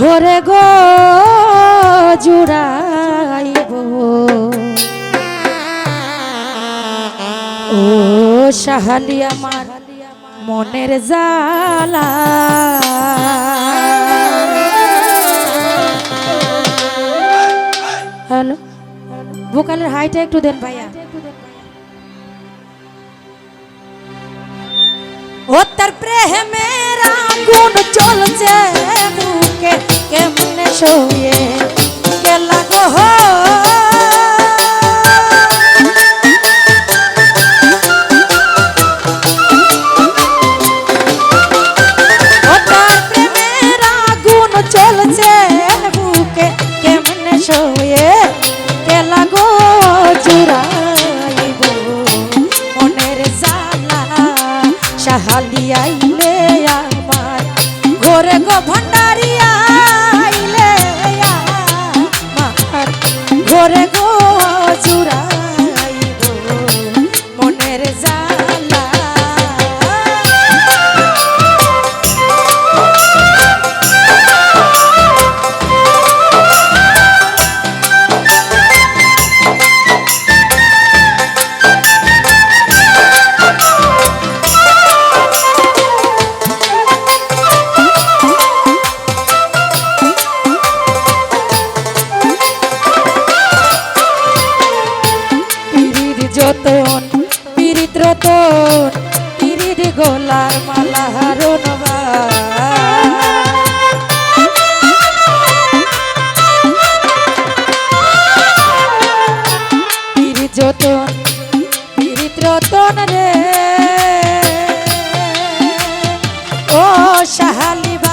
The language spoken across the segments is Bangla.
ঘরে গো জুড়াইব। ও সাহালি আমার মনের জালা হ্যালো। ভোকালের হাইটা একটু দেন ভাইয়া। ও তার প্রেমের আগুন চলছে বুকে কেমনে শোক আইলে আমার ঘরে গো ভণ্ডারি আইলে আমার ঘরে গো চুরা যতন পীড়িত রতন তিরির গোলার মালা হারণ যতন পীড়িত রতন রে। ও সাহালিবা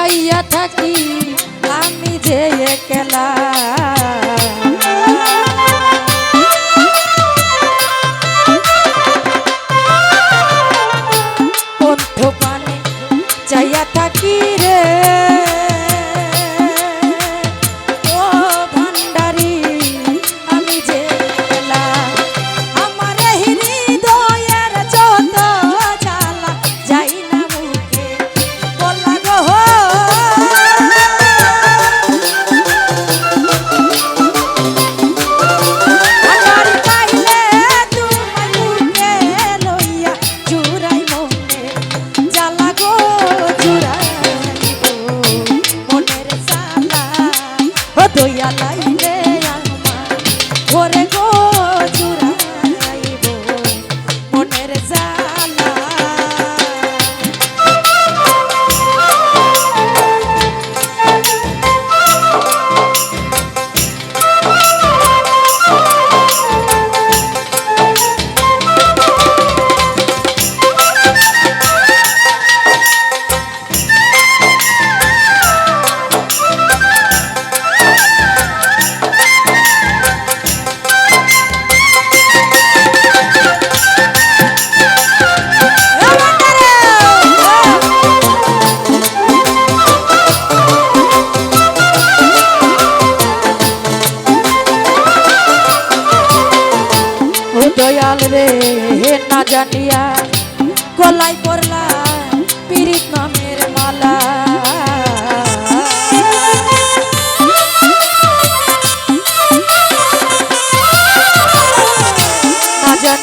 চাইয়া থাকি আমি যে একলা।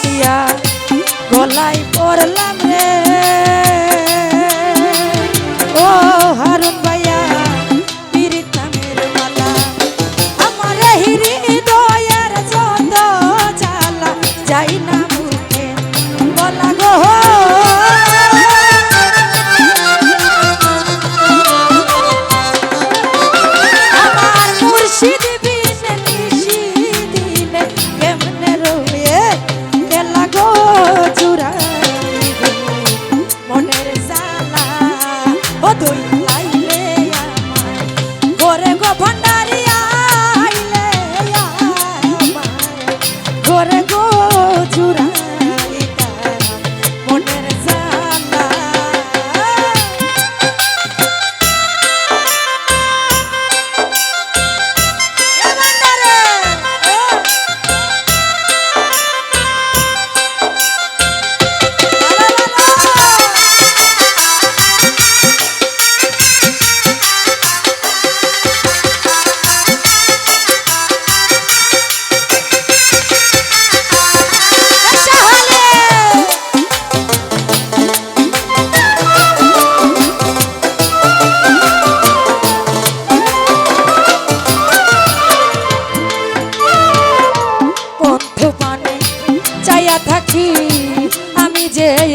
Gracias.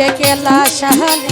যে কেলা সাহালি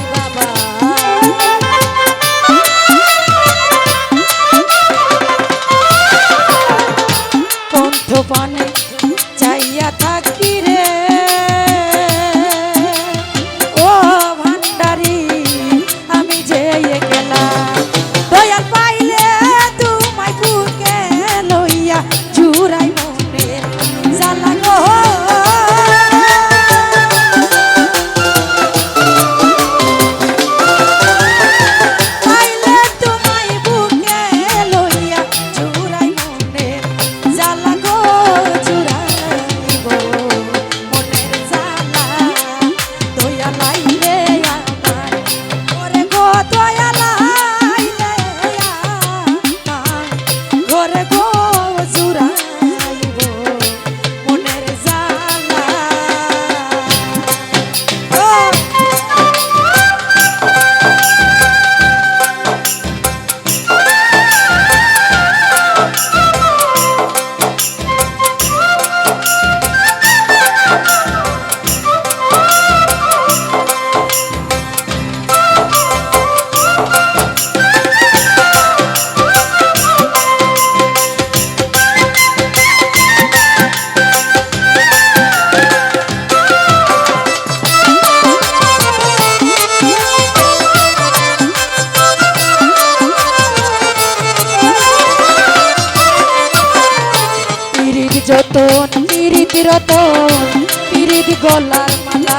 গলার মালা।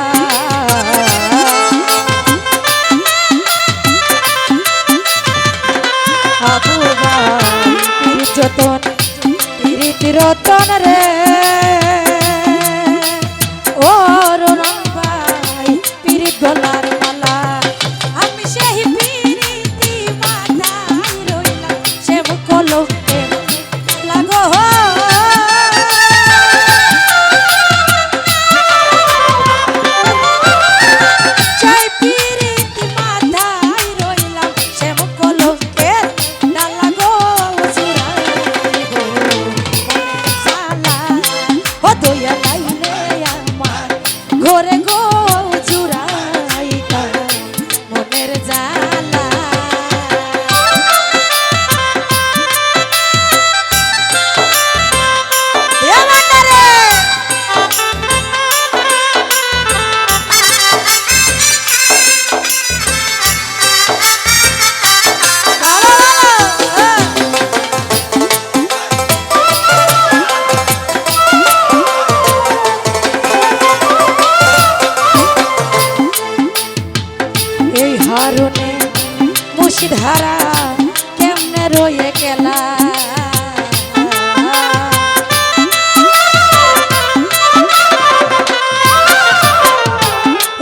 যতন রতন রে।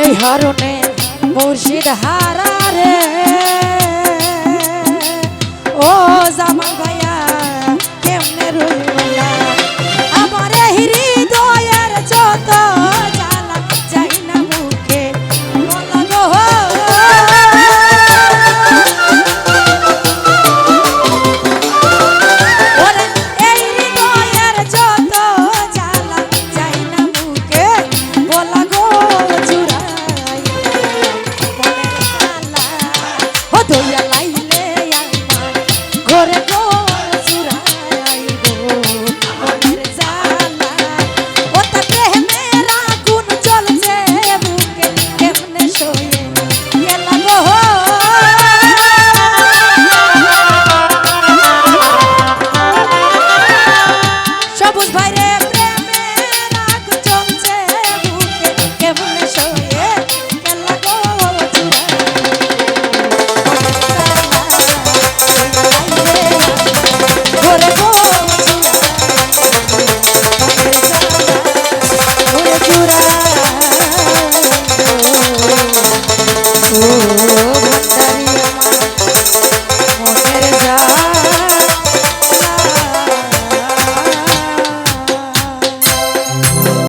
ওই হরণে মুর্শিদ হারা রে ও